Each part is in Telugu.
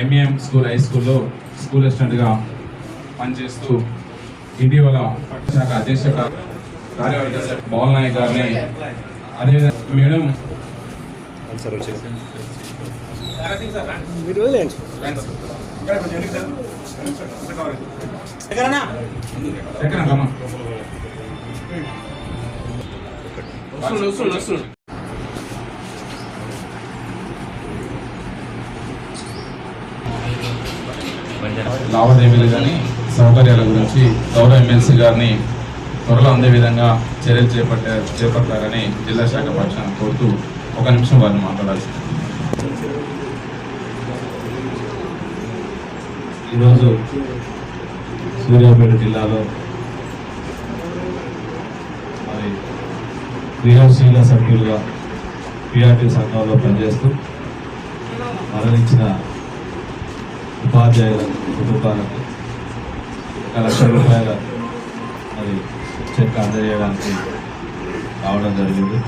ఎంఏఎం స్కూల్ హై స్కూల్లో స్కూల్ అసిస్టెంట్గా పనిచేస్తూ ఇటీవల శాఖ అధ్యక్ష కార్యవర్గ మోహన్ నాయక్ గారిని అదేవిధంగా మేడం ఎక్కడ వస్తుండు వస్తుండు వస్తుండు లావాదేవీలు కానీ సౌకర్యాల గురించి గౌరవ ఎమ్మెల్సీ గారిని త్వరలో అందే విధంగా చర్యలు చేపట్టే చేపట్టారని జిల్లా శాఖ పక్షాన కోరుతూ ఒక నిమిషం వారిని మాట్లాడాల్సి ఈరోజు సూర్యాపేట జిల్లాలో మరి క్రియాశీల సభ్యులుగా పిఆర్టీ సంఘంలో పనిచేస్తూ మరణించిన ఉపాధ్యాయుల కుటుంబాలకు ఒక లక్ష రూపాయల మరి చెక్ అందజేయడానికి రావడం జరిగింది.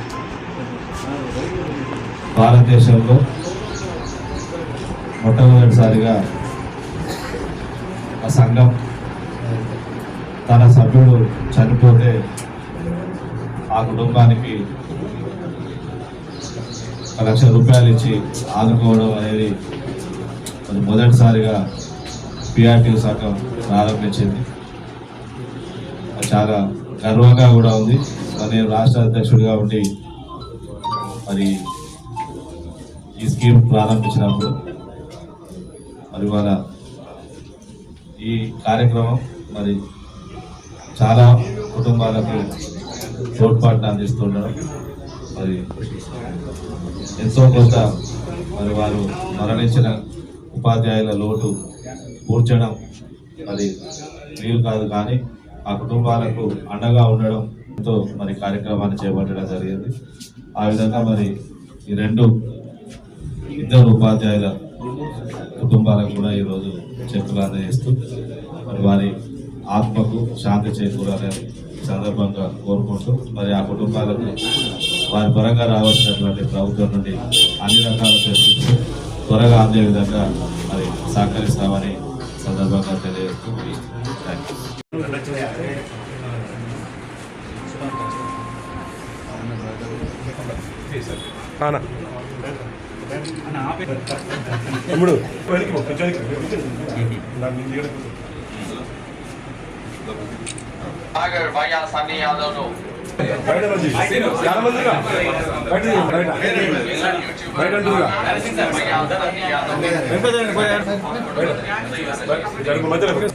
భారతదేశంలో మొట్టమొదటిసారిగా ఆ సంఘం తన సభ్యుడు చనిపోతే ఆ కుటుంబానికి లక్ష రూపాయలు ఇచ్చి ఆదుకోవడం అనేది అది మొదటిసారిగా పిఆర్టీ శాఖ ప్రారంభించింది. అది చాలా గర్వంగా కూడా ఉంది. మరి నేను రాష్ట్ర అధ్యక్షుడిగా ఉండి మరి ఈ స్కీమ్ ప్రారంభించినప్పుడు మరి వాళ్ళ ఈ కార్యక్రమం మరి చాలా కుటుంబాలకు తోడ్పాటును అందిస్తుండడం మరి ఎంతో కొంత మరి వారు మరణించిన ఉపాధ్యాయుల లోటు కూర్చడం మరి వీలు కాదు కానీ ఆ కుటుంబాలకు అండగా ఉండడం ఎంతో మరి కార్యక్రమాన్ని చేపట్టడం జరిగింది. ఆ విధంగా మరి ఈ రెండు ఇద్దరు ఉపాధ్యాయుల కుటుంబాలకు కూడా ఈరోజు చెప్పులు అందజేస్తూ మరి వారి ఆత్మకు శాంతి చేకూరాలని ఈ సందర్భంగా కోరుకుంటూ మరి ఆ కుటుంబాలకు వారి పరంగా రావాల్సినటువంటి ప్రభుత్వం నుండి అన్ని రకాల ఫెసిలిటీస్ త్వరగా అందే విధంగా మరి సహకరిస్తామని సందర్భంగా తెలియజేస్తూ థ్యాంక్ సాగర్ భయ్యా సన్నీ యాదవ్ ను బయట మంచి చాలా మంది బయట బయట బయట బయట బయట